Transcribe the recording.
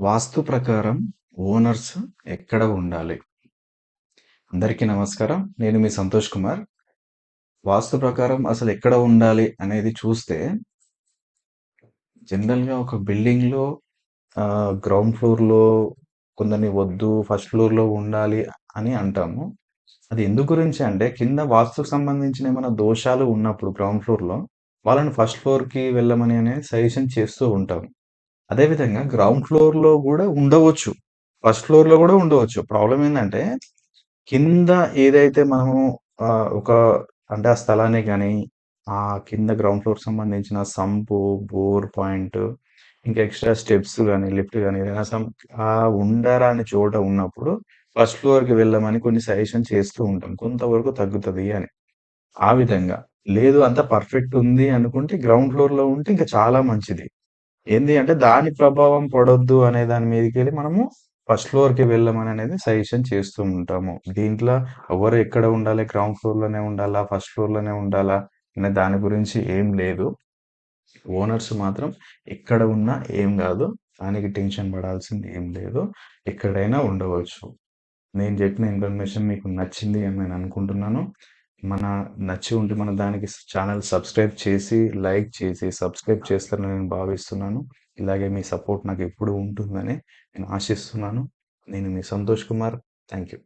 వాస్తు ప్రకారం ఓనర్స్ ఎక్కడ ఉండాలి? అందరికీ నమస్కారం. నేను మీ సంతోష్ కుమార్. వాస్తు ప్రకారం అసలు ఎక్కడ ఉండాలి అనేది చూస్తే జనరల్‌గా ఒక బిల్డింగ్‌లో గ్రౌండ్ ఫ్లోర్‌లో కొందరిని వద్దు, ఫస్ట్ ఫ్లోర్‌లో ఉండాలి అని అంటాము. అది ఎందు గురించి అంటే కింద వాస్తుకు సంబంధించిన ఏమైనా దోషాలు ఉన్నప్పుడు గ్రౌండ్ ఫ్లోర్‌లో వాళ్ళని ఫస్ట్ ఫ్లోర్‌కి వెళ్ళమని అనే సజెషన్ చేస్తూ ఉంటాం. అదే విధంగా గ్రౌండ్ ఫ్లోర్‌లో గూడా ఉండవచ్చు. ఫస్ట్ ఫ్లోర్‌లో గూడా ఉండవచ్చు. ప్రాబ్లమ్ ఏందంటే కింద ఏదైతే మనము ఆహ్, ఒక అంటే ఆ స్థలాన్ని గాని, ఆ కింద గ్రౌండ్ ఫ్లోర్‌కి సంబంధించిన సంపు, బోర్ పాయింట్, ఇంకా ఎక్స్‌ట్రా స్టెప్స్ గాని, లిఫ్ట్ గాని ఏదైనా సమ్ ఆహ్, ఉండరాని చోట ఉన్నప్పుడు ఫస్ట్ ఫ్లోర్‌కి వెళ్ళమని కొన్ని సజెషన్ చేస్తూ ఉంటాం. కొంతవరకు తగ్గుతది అని. ఆ విధంగా. లేదు అంతా పర్ఫెక్ట్ ఉంది అనుకుంటే గ్రౌండ్ ఫ్లోర్‌లో ఉంటే ఇంకా చాలా మంచిది. ఏంది అంటే దాని ప్రభావం పడొద్దు అనే దాని మీదకి వెళ్ళి మనము ఫస్ట్ ఫ్లోర్‌కి వెళ్ళమని అనేది సజెషన్ చేస్తూ ఉంటాము. దీంట్లో ఎవరు ఎక్కడ ఉండాలి? గ్రౌండ్ ఫ్లోర్‌లోనే ఉండాలా? ఫస్ట్ ఫ్లోర్‌లోనే ఉండాలా? అనే దాని గురించి ఏం లేదు. ఓనర్స్ మాత్రం ఎక్కడ ఉన్నా ఏం కాదు దానికి టెన్షన్ పడాల్సింది ఏం లేదు. ఎక్కడైనా ఉండవచ్చు. నేను చెప్పిన ఇన్ఫర్మేషన్ మీకు నచ్చింది అని నేను అనుకుంటున్నాను. మన నచ్చి ఉంటే మన దానికి ఛానల్ సబ్స్క్రైబ్ చేసి, లైక్ చేసి, సబ్స్క్రైబ్ చేస్తారని నేను భావిస్తున్నాను. ఇలాగే మీ సపోర్ట్ నాకు ఎప్పుడు ఉంటుందని నేను ఆశిస్తున్నాను. నేను మీ సంతోష్ కుమార్. Thank you.